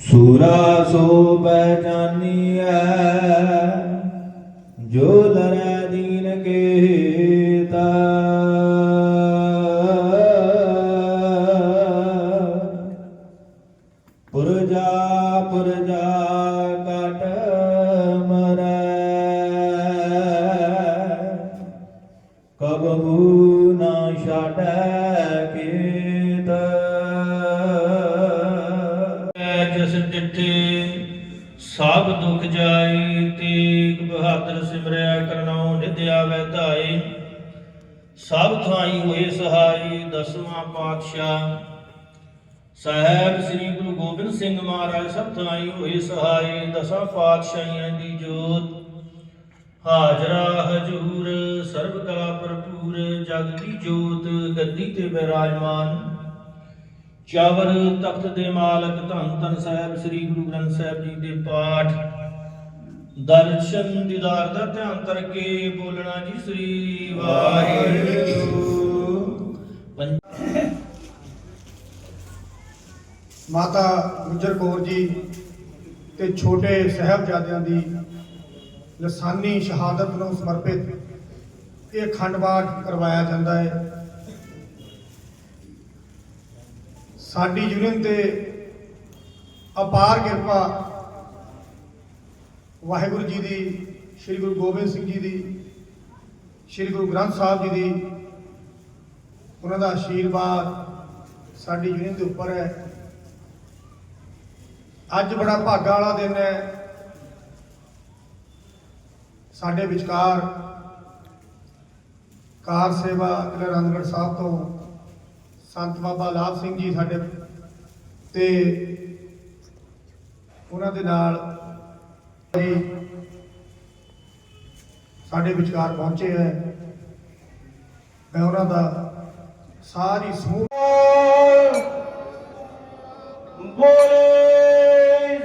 ਸੂਰਾ ਸੋ ਪਹਿਚਾਨੀਐ ਜੋ ਲਰੈ ਦੀਨ ਕੇਤਾ। ਪੁਰਜਾ ਪੁਰਜਾ ਕਟ ਮਰੈ, ਕਬਹੂ ਨਾ ਛਾੜੈ ਕੀਤ। ਜਿਸ ਸਭ ਦੁਖ ਜਾਏ ਤੀਕ ਬਹਾਦਰ ਸਿਮਰਿਆ ਕਰਨਉ ਨਿਧ ਆਵੈ ਸਭ ਥਾਈ ਹੋਏ ਸਹਾਈ, ਦਸਵਾਂ ਪਾਤਸ਼ਾਹ। ਸਾਹਿਬ ਸ੍ਰੀ ਗੁਰੂ ਗੋਬਿੰਦ ਸਿੰਘ ਮਹਾਰਾਜ ਸਭ ਥਾਈ ਹੋਏ ਸਹਾਈ, ਦਸਾਂ ਪਾਤਸ਼ਾਹੀਆਂ ਦੀ ਜੋਤ। ਹਾਜ਼ਰਾ ਹਜੂਰ ਸਰਬ ਕਲਾ ਭਰਪੂਰ, ਜਗ ਦੀ ਜੋਤ, ਗੱਦੀ ਤੇ ਬਿਰਾਜਮਾਨ। ਚਾਵਰ ਤਖਤ ਦੇ ਮਾਲਕ ਧੰਨ ਧੰਨ ਸਾਹਿਬ, ਸ੍ਰੀ ਗੁਰੂ ਗ੍ਰੰਥ ਸਾਹਿਬ ਜੀ ਦੇ ਪਾਠ। ਦਰਸ਼ਨ ਦੀਦਾਰ ਦਾ ਧਿਆਨ ਕਰਕੇ ਬੋਲਣਾ ਜੀ ਸ੍ਰੀ ਵਾਹਿਗੁਰੂ। ਮਾਤਾ ਗੁਜਰ ਕੌਰ ਜੀ ਤੇ ਛੋਟੇ ਸਹਿਬਜ਼ਾਦਿਆਂ ਦੀ ਲਸਾਨੀ ਸ਼ਹਾਦਤ ਨੂੰ ਸਮਰਪਿਤ ਇਹ ਅਖੰਡ ਪਾਠ ਕਰਵਾਇਆ ਜਾਂਦਾ ਹੈ। ਸਾਡੀ ਯੂਨੀਅਨ ਤੇ ਅਪਾਰ ਕਿਰਪਾ ਵਾਹਿਗੁਰੂ ਜੀ ਦੀ, ਸ੍ਰੀ ਗੁਰੂ ਗੋਬਿੰਦ ਸਿੰਘ ਜੀ ਦੀ, ਸ੍ਰੀ ਗੁਰੂ ਗ੍ਰੰਥ ਸਾਹਿਬ ਜੀ ਦੀ, ਉਹਨਾਂ ਦਾ ਆਸ਼ੀਰਵਾਦ ਸਾਡੀ ਯੂਨੀਅਨ ਦੇ ਉੱਪਰ ਹੈ। ਅੱਜ ਬੜਾ ਭਾਗਾ ਵਾਲਾ ਦਿਨ ਹੈ। ਸਾਡੇ ਵਿਚਕਾਰ ਕਾਰ ਸੇਵਾ ਜ਼ਿਲ੍ਹਾ ਰੰਗਗੜ੍ਹ ਸਾਹਿਬ ਤੋਂ ਸੰਤ ਬਾਬਾ ਲਾਭ ਸਿੰਘ ਜੀ ਸਾਡੇ ਤੇ ਉਹਨਾਂ ਦੇ ਨਾਲ ਜੀ ਸਾਡੇ ਵਿਚਕਾਰ ਪਹੁੰਚੇ ਹੈ। ਮੈਂ ਉਹਨਾਂ ਦਾ ਸਾਰੀ ਸਮੂਹ ਬੋਲੇ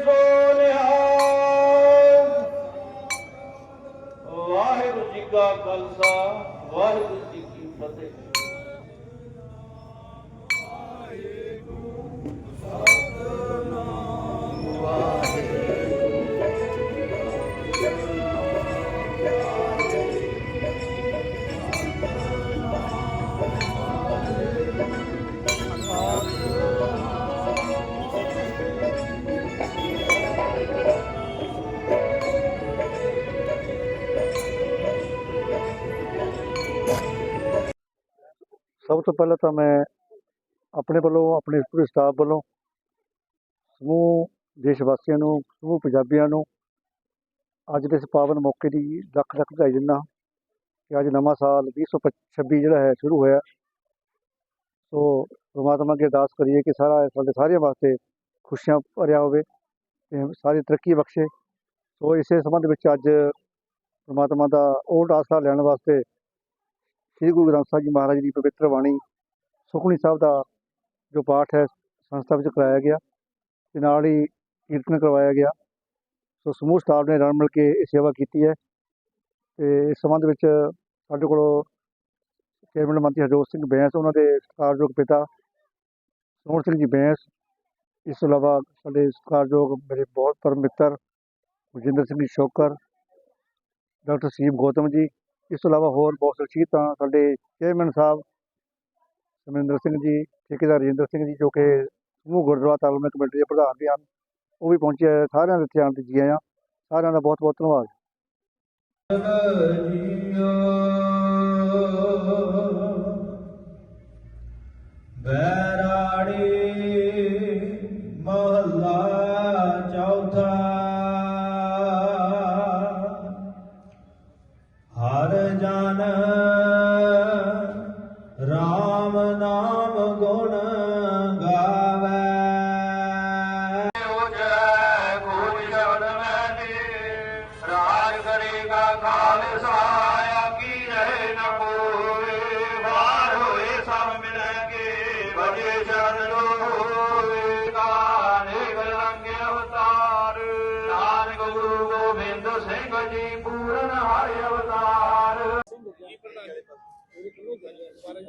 ਸੋ ਵਾਹਿਗੁਰੂ ਜੀ ਕਾ ਖਾਲਸਾ, ਵਾਹਿਗੁਰੂ ਤੋਂ ਪਹਿਲਾਂ ਤਾਂ ਮੈਂ ਆਪਣੇ ਵੱਲੋਂ, ਆਪਣੇ ਪੂਰੇ ਸਟਾਫ ਵੱਲੋਂ ਸਮੂਹ ਦੇਸ਼ ਵਾਸੀਆਂ ਨੂੰ, ਸਮੂਹ ਪੰਜਾਬੀਆਂ ਨੂੰ ਅੱਜ ਦੇ ਇਸ ਪਾਵਨ ਮੌਕੇ ਦੀ ਲੱਖ ਲੱਖ ਵਧਾਈ ਦਿੰਦਾ ਕਿ ਅੱਜ ਨਵਾਂ ਸਾਲ 2026 ਜਿਹੜਾ ਹੈ, ਸ਼ੁਰੂ ਹੋਇਆ। ਸੋ ਪ੍ਰਮਾਤਮਾ ਅੱਗੇ ਅਰਦਾਸ ਕਰੀਏ ਕਿ ਸਾਰਾ ਸਾਡੇ ਸਾਰਿਆਂ ਵਾਸਤੇ ਖੁਸ਼ੀਆਂ ਭਰਿਆ ਹੋਵੇ ਤੇ ਸਾਰੀ ਤਰੱਕੀ ਬਖਸ਼ੇ। ਸੋ ਇਸੇ ਸੰਬੰਧ ਵਿੱਚ ਅੱਜ ਪ੍ਰਮਾਤਮਾ ਦਾ ਓਟ ਆਸਰਾ ਲੈਣ ਵਾਸਤੇ ਸ੍ਰੀ ਗੁਰੂ ਗ੍ਰੰਥ ਸਾਹਿਬ ਜੀ ਮਹਾਰਾਜ ਦੀ ਪਵਿੱਤਰ ਬਾਣੀ ਸੁਖਮਨੀ ਸਾਹਿਬ ਦਾ ਜੋ ਪਾਠ ਹੈ, ਸੰਸਥਾ ਵਿੱਚ ਕਰਾਇਆ ਗਿਆ ਤੇ ਨਾਲ ਹੀ ਕੀਰਤਨ ਕਰਵਾਇਆ ਗਿਆ। ਸੋ ਸਮੂਹ ਸਟਾਫ ਨੇ ਰਲ ਮਿਲ ਕੇ ਇਹ ਸੇਵਾ ਕੀਤੀ ਹੈ ਤੇ ਇਸ ਸੰਬੰਧ ਵਿੱਚ ਸਾਡੇ ਕੋਲ ਕੈਬਨਿਟ ਮੰਤਰੀ ਹਰਜੋਤ ਸਿੰਘ ਬੈਂਸ, ਉਹਨਾਂ ਦੇ ਸਤਿਕਾਰਯੋਗ ਪਿਤਾ ਸੋਹਣ ਸਿੰਘ ਜੀ ਬੈਂਸ, ਇਸ ਤੋਂ ਇਲਾਵਾ ਸਾਡੇ ਸਤਿਕਾਰਯੋਗ ਮੇਰੇ ਬਹੁਤ ਪਰਮ ਮਿੱਤਰ ਗੁਰਜਿੰਦਰ ਸਿੰਘ ਜੀ ਸ਼ੋਕਰ, ਡਾਕਟਰ ਸੀਬ ਗੌਤਮ ਜੀ ਇਸ ਤੋਂ ਇਲਾਵਾ ਹੋਰ ਬਹੁਤ ਸ਼ਖਸੀਅਤਾਂ ਸਾਡੇ ਚੇਅਰਮੈਨ ਸਾਹਿਬ ਸਮਿੰਦਰ ਸਿੰਘ ਜੀ, ਠੇਕੇਦਾਰ ਰਜਿੰਦਰ ਸਿੰਘ ਜੀ, ਜੋ ਕਿ ਸਮੂਹ ਗੁਰਦੁਆਰਾ ਤਾਲਮੇਲ ਕਮੇਟੀ ਦੇ ਪ੍ਰਧਾਨ ਵੀ ਹਨ, ਉਹ ਵੀ ਪਹੁੰਚੇ ਸਾਰਿਆਂ ਦੇ ਇੱਥੇ ਆਉਣ ਤੇ ਜੀ ਆਇਆਂ। ਸਾਰਿਆਂ ਦਾ ਬਹੁਤ ਬਹੁਤ ਧੰਨਵਾਦ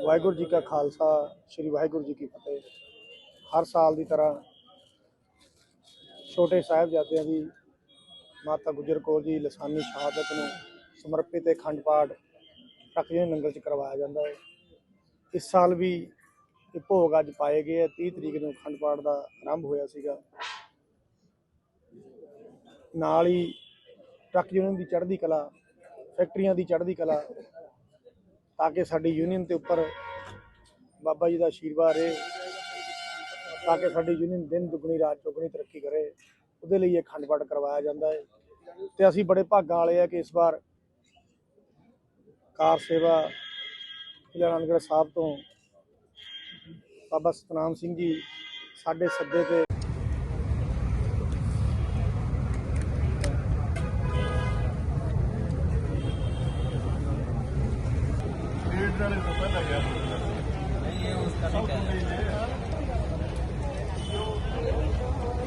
ਵਾਹਿਗੁਰੂ ਜੀ ਕਾ ਖਾਲਸਾ, ਸ੍ਰੀ ਵਾਹਿਗੁਰੂ ਜੀ ਕੀ ਫਤਿਹ। ਹਰ ਸਾਲ ਦੀ ਤਰ੍ਹਾਂ ਛੋਟੇ ਸਾਹਿਬਜ਼ਾਦਿਆਂ ਦੀ ਮਾਤਾ ਗੁਜਰ ਕੌਰ ਜੀ ਲਸਾਨੀ ਸ਼ਹਾਦਤ ਨੂੰ ਸਮਰਪਿਤ ਇਹ ਅਖੰਡ ਪਾਠ ਟੱਕਰੇ ਨੰਗਲ ਚ ਕਰਵਾਇਆ ਜਾਂਦਾ ਹੈ। ਇਸ ਸਾਲ ਵੀ ਇਹ ਭੋਗ ਅੱਜ ਪਾਏ ਗਏ ਹੈ 30 ਤਰੀਕ ਨੂੰ ਅਖੰਡ ਪਾਠ ਦਾ ਆਰੰਭ ਹੋਇਆ ਸੀਗਾ। ਨਾਲ ਹੀ ਟਰੱਕ ਯੂਨੀਅਨ ਦੀ ਚੜ੍ਹਦੀ ਕਲਾ, ਫੈਕਟਰੀਆਂ ਦੀ ਚੜ੍ਹਦੀ ਕਲਾ ਤਾਂ ਕਿ ਸਾਡੀ ਯੂਨੀਅਨ ਤੇ ਉੱਪਰ ਬਾਬਾ ਜੀ ਦਾ ਆਸ਼ੀਰਵਾਦ ਰਹੇ, ਤਾਂ ਕਿ ਸਾਡੀ ਯੂਨੀਅਨ ਦਿਨ ਦੁਗਣੀ, ਰਾਤ ਚੌਗਣੀ ਤਰੱਕੀ ਕਰੇ, ਉਹਦੇ ਲਈ ਇਹ ਖੰਡ ਪਾਠ ਕਰਵਾਇਆ ਜਾਂਦਾ ਹੈ। ਤੇ ਅਸੀਂ ਬੜੇ ਭਾਗਾਂ ਵਾਲੇ ਆ ਕਿ ਇਸ ਵਾਰ ਕਾਰ ਸੇਵਾ ਜ਼ਿਲ੍ਹਾ ਆਨੰਦਗੜ੍ਹ ਸਾਹਿਬ ਤੋਂ ਬਾਬਾ ਸਤਨਾਮ ਸਿੰਘ ਜੀ ਸਾਡੇ ਸੱਦੇ ਤੇ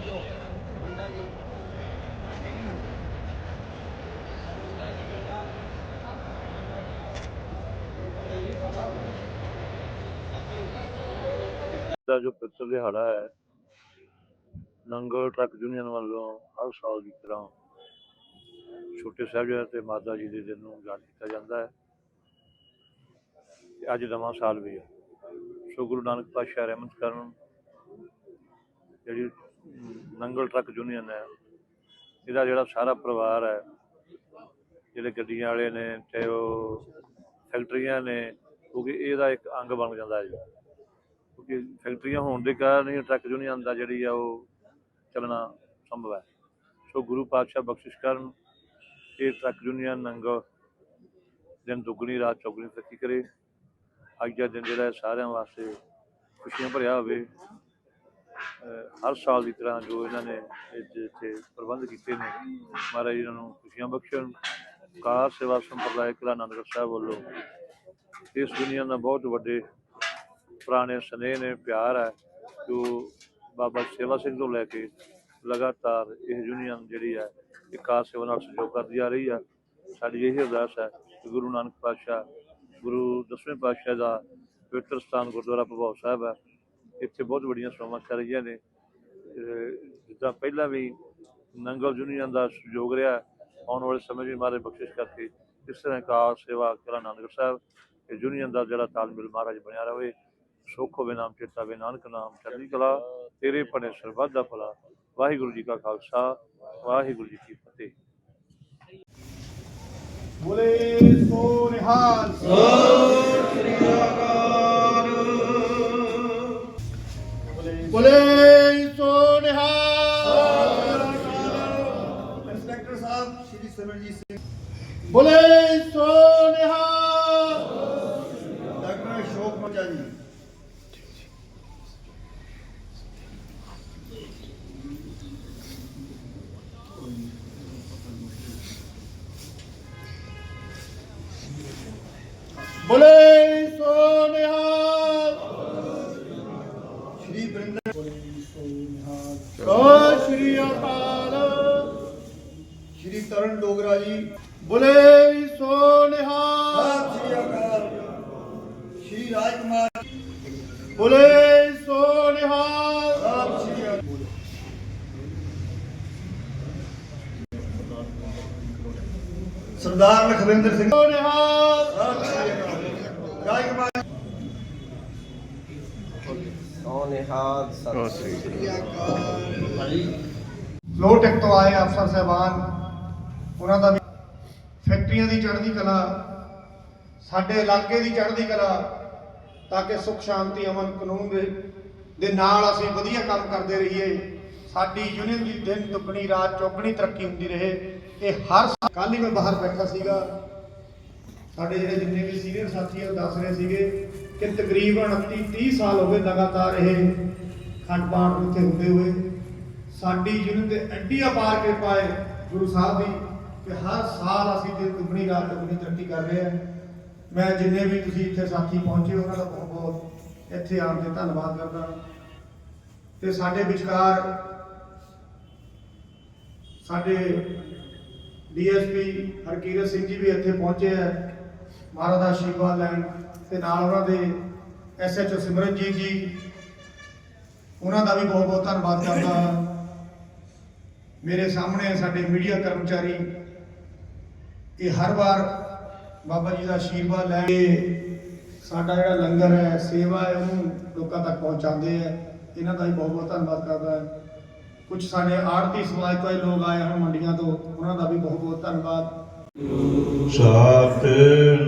ਦਾ ਜੋ ਪਿੱਤਰ ਦਿਹਾੜਾ ਹੈ ਨੰਗਲ ਟਰੱਕ ਯੂਨੀਅਨ ਵੱਲੋਂ ਹਰ ਸਾਲ ਦੀ ਤਰ੍ਹਾਂ ਛੋਟੇ ਸਾਹਿਬਜ਼ਾਦੇ ਤੇ ਮਾਤਾ ਜੀ ਦੇ ਦਿਨ ਨੂੰ ਯਾਦ ਕੀਤਾ ਜਾਂਦਾ ਹੈ। ਅੱਜ ਨਵਾਂ ਸਾਲ ਵੀ ਹੈ। ਸੋ ਗੁਰੂ ਨਾਨਕ ਪਾਤਸ਼ਾਹ ਰਹਿਮਤ ਕਰਨ, ਜਿਹੜੀ ਨੰਗਲ ਟਰੱਕ ਯੂਨੀਅਨ ਹੈ। ਇਹਦਾ ਜਿਹੜਾ ਸਾਰਾ ਪਰਿਵਾਰ ਹੈ, ਜਿਹੜੇ ਗੱਡੀਆਂ ਵਾਲੇ ਨੇ ਤੇ ਉਹ ਫੈਕਟਰੀਆਂ ਨੇ, ਕਿਉਂਕਿ ਇਹਦਾ ਇੱਕ ਅੰਗ ਬਣ ਜਾਂਦਾ ਹੈ ਜੀ ਕਿਉਂਕਿ ਫੈਕਟਰੀਆਂ ਹੋਣ ਦੇ ਕਾਰਨ ਹੀ ਟਰੱਕ ਯੂਨੀਅਨ ਦਾ ਜਿਹੜੀ ਆ ਉਹ ਚੱਲਣਾ ਸੰਭਵ ਹੈ। ਸੋ ਗੁਰੂ ਪਾਤਸ਼ਾਹ ਬਖਸ਼ਿਸ਼ ਕਰਨ, ਇਹ ਟਰੱਕ ਯੂਨੀਅਨ ਨੰਗਲ ਦਿਨ ਦੁੱਗਣੀ, ਰਾਤ ਚੌਗਣੀ ਤਰੱਕੀ ਕਰੇ। ਅੱਜ ਦਾ ਦਿਨ ਜਿਹੜਾ ਸਾਰਿਆਂ ਵਾਸਤੇ ਖੁਸ਼ੀਆਂ ਭਰਿਆ ਹੋਵੇ। ਹਰ ਸਾਲ ਦੀ ਤਰ੍ਹਾਂ ਜੋ ਇਹਨਾਂ ਨੇ ਇੱਥੇ ਪ੍ਰਬੰਧ ਕੀਤੇ ਨੇ, ਮਹਾਰਾਜ ਇਹਨਾਂ ਨੂੰ ਖੁਸ਼ੀਆਂ ਬਖਸ਼ਣ, ਕਾਰ ਸੇਵਾ ਸੰਪਰਦਾਇ ਕਿਲਾ ਆਨੰਦਗੜ੍ਹ ਸਾਹਿਬ ਵੱਲੋਂ ਇਸ ਦੁਨੀਆ ਦਾ ਬਹੁਤ ਵੱਡੇ ਪੁਰਾਣੇ ਸਨੇਹ ਨੇ, ਪਿਆਰ ਹੈ, ਜੋ ਬਾਬਾ ਸੇਵਾ ਸਿੰਘ ਤੋਂ ਲੈ ਕੇ ਲਗਾਤਾਰ ਇਹ ਯੂਨੀਅਨ ਜਿਹੜੀ ਹੈ, ਇਹ ਕਾਰ ਸੇਵਾ ਨਾਲ ਸਹਿਯੋਗ ਕਰਦੀ ਆ ਰਹੀ ਹੈ। ਸਾਡੀ ਇਹ ਅਰਦਾਸ ਹੈ ਕਿ ਗੁਰੂ ਨਾਨਕ ਪਾਤਸ਼ਾਹ, ਗੁਰੂ ਦਸਵੇਂ ਪਾਤਸ਼ਾਹ ਦਾ ਪਵਿੱਤਰ ਸਥਾਨ ਗੁਰਦੁਆਰਾ ਪ੍ਰਭਾਵ ਸਾਹਿਬ ਹੈ। ਇੱਥੇ ਬਹੁਤ ਵੱਡੀਆਂ ਸੇਵਾਵਾਂ ਚੱਲ ਰਹੀਆਂ ਨੇ। ਜਿੱਦਾਂ ਪਹਿਲਾਂ ਵੀ ਨੰਗਲ ਯੂਨੀਅਨ ਦਾ ਸਹਿਯੋਗ ਰਿਹਾ, ਆਉਣ ਵਾਲੇ ਸਮੇਂ 'ਚ ਵੀ ਬਖਸ਼ਿਸ਼ ਕਰਕੇ ਇਸ ਤਰ੍ਹਾਂ ਕਾਰ ਸੇਵਾ ਕਿਲਾ ਆਨੰਦਗੜ੍ਹ ਸਾਹਿਬ ਇਹ ਯੂਨੀਅਨ ਦਾ ਜਿਹੜਾ ਤਾਲਮੇਲ ਮਹਾਰਾਜ ਬਣਿਆ ਰਹੇ, ਸੁੱਖ ਹੋਵੇ ਨਾਮ ਚੇਤਾ ਵੇ ਨਾਨਕ ਨਾਮ ਚੜ੍ਹਦੀ ਕਲਾ, ਤੇਰੇ ਪੜੇ ਸਰਬੱਤ ਦਾ ਭਲਾ। ਵਾਹਿਗੁਰੂ ਜੀ ਕਾ ਖਾਲਸਾ, ਵਾਹਿਗੁਰੂ ਜੀ ਕੀ ਫਤਿਹ। ਬੋਲੇ ਸੋ ਨਿਹਾਲ। ਬੋਲੇ ਸੋ ਨਿਹਾਲ ਇੰਸਪੈਕਟਰ ਸਾਹਿਬ ਸ਼੍ਰੀ ਸਿਮਰਜੀਤ ਸਿੰਘ। ਬੋਲੇ ਸੋ ਨਿਹਾਲ ਡਾਕਟਰ ਅਸ਼ੋਕ ਮਚਾ ਜੀ। ਬੋਲੇ ਸ਼੍ਰੀ ਤਰਨ ਡੋਗਰਾ ਜੀ ਬੋਲੇ ਸੋ ਨਿਹਾਲ ਸਤਿ ਸ਼੍ਰੀ ਅਕਾਲ ਸ਼੍ਰੀ ਰਾਜਕੁਮਾਰ ਬੋਲੇ ਸੋ ਨਿਹਾਲ ਸਤਿ ਸ਼੍ਰੀ ਅਕਾਲ ਸਰਦਾਰ ਲਖਵਿੰਦਰ ਸਿੰਘ ਗਾਇਕ ਬਾਈ ਲੋ ਟੈਕ ਤੋਂ ਆਏ ਅਫਸਰ ਸਾਹਿਬਾਨ ਉਹਨਾਂ ਦਾ ਵੀ ਫੈਕਟਰੀਆਂ ਦੀ ਚੜ੍ਹਦੀ ਕਲਾ, ਸਾਡੇ ਇਲਾਕੇ ਦੀ ਚੜ੍ਹਦੀ ਕਲਾ, ਤਾਂ ਕਿ ਸੁਖ, ਸ਼ਾਂਤੀ, ਅਮਨ, ਕਾਨੂੰਨ ਦੇ ਦੇ ਨਾਲ ਅਸੀਂ ਵਧੀਆ ਕੰਮ ਕਰਦੇ ਰਹੀਏ। ਸਾਡੀ ਯੂਨੀਅਨ ਦੀ ਦਿਨ ਦੁੱਗਣੀ, ਰਾਤ ਚੌਗਣੀ ਤਰੱਕੀ ਹੁੰਦੀ ਰਹੇ। ਇਹ ਹਰ ਕੱਲ ਹੀ ਮੈਂ ਬਾਹਰ ਬੈਠਾ ਸੀਗਾ। ਸਾਡੇ ਜਿਹੜੇ ਜਿੰਨੇ ਵੀ ਸੀਨੀਅਰ ਸਾਥੀ ਆ, ਉਹ ਦੱਸ ਰਹੇ ਸੀਗੇ ਕਿ ਤਕਰੀਬਨ 29 30 ਸਾਲ ਹੋ ਗਏ ਲਗਾਤਾਰ ਇਹ ਖੰਡ ਪਾਠ ਉੱਥੇ ਹੁੰਦੇ ਹੋਏ। ਸਾਡੀ ਯੂਨੀਅਨ ਦੇ ਐਡੀ ਅਪਾਰ ਕਿਰਪਾ ਹੈ ਗੁਰੂ ਸਾਹਿਬ ਦੀ। ਕਿ ਹਰ ਸਾਲ ਅਸੀਂ ਦਿਨ ਦੁੱਗਣੀ ਰਾਤ ਦੁੱਗਣੀ ਤਰੱਕੀ ਕਰ ਰਹੇ ਹਾਂ। ਮੈਂ ਜਿੰਨੇ ਵੀ ਤੁਸੀਂ ਇੱਥੇ ਸਾਥੀ ਪਹੁੰਚੇ, ਉਹਨਾਂ ਦਾ ਬਹੁਤ ਬਹੁਤ ਇੱਥੇ ਆਉਣ ਤੇ ਧੰਨਵਾਦ ਕਰਦਾ। ਤੇ ਸਾਡੇ ਵਿਚਕਾਰ ਸਾਡੇ ਡੀਐਸਪੀ ਹਰਕੀਰਤ ਸਿੰਘ ਜੀ ਵੀ ਇੱਥੇ ਪਹੁੰਚੇ ਹੈ। ਮਹਾਰਾਜ ਦਾ ਆਸ਼ੀਰਵਾਦ ਲੈਣ ਤੇ ਨਾਲ ਉਹਨਾਂ ਦੇ ਐਸਐਚਓ ਸਿਮਰਨਜੀਤ ਜੀ, ਉਹਨਾਂ ਦਾ ਵੀ ਬਹੁਤ ਬਹੁਤ ਧੰਨਵਾਦ ਕਰਦਾ। ਮੇਰੇ ਸਾਹਮਣੇ ਸਾਡੇ ਮੀਡੀਆ ਕਰਮਚਾਰੀ ਇਹ ਹਰ ਵਾਰ ਬਾਬਾ ਜੀ ਦਾ ਆਸ਼ੀਰਵਾਦ ਲੈ ਕੇ ਸਾਡਾ ਜਿਹੜਾ ਲੰਗਰ ਹੈ, ਸੇਵਾ ਹੈ, ਉਹਨੂੰ ਲੋਕਾਂ ਤੱਕ ਪਹੁੰਚਾਉਂਦੇ ਹੈ। ਇਹਨਾਂ ਦਾ ਵੀ ਬਹੁਤ ਬਹੁਤ ਧੰਨਵਾਦ ਕਰਦਾ ਹੈ। ਕੁਝ ਸਾਡੇ ਆੜਤੀ ਸਮਾਜ ਤੋਂ ਇਹ ਲੋਕ ਆਏ ਹਨ ਮੰਡੀਆਂ ਤੋਂ, ਉਹਨਾਂ ਦਾ ਵੀ ਬਹੁਤ ਬਹੁਤ ਧੰਨਵਾਦ। ਸਤਨਾਮ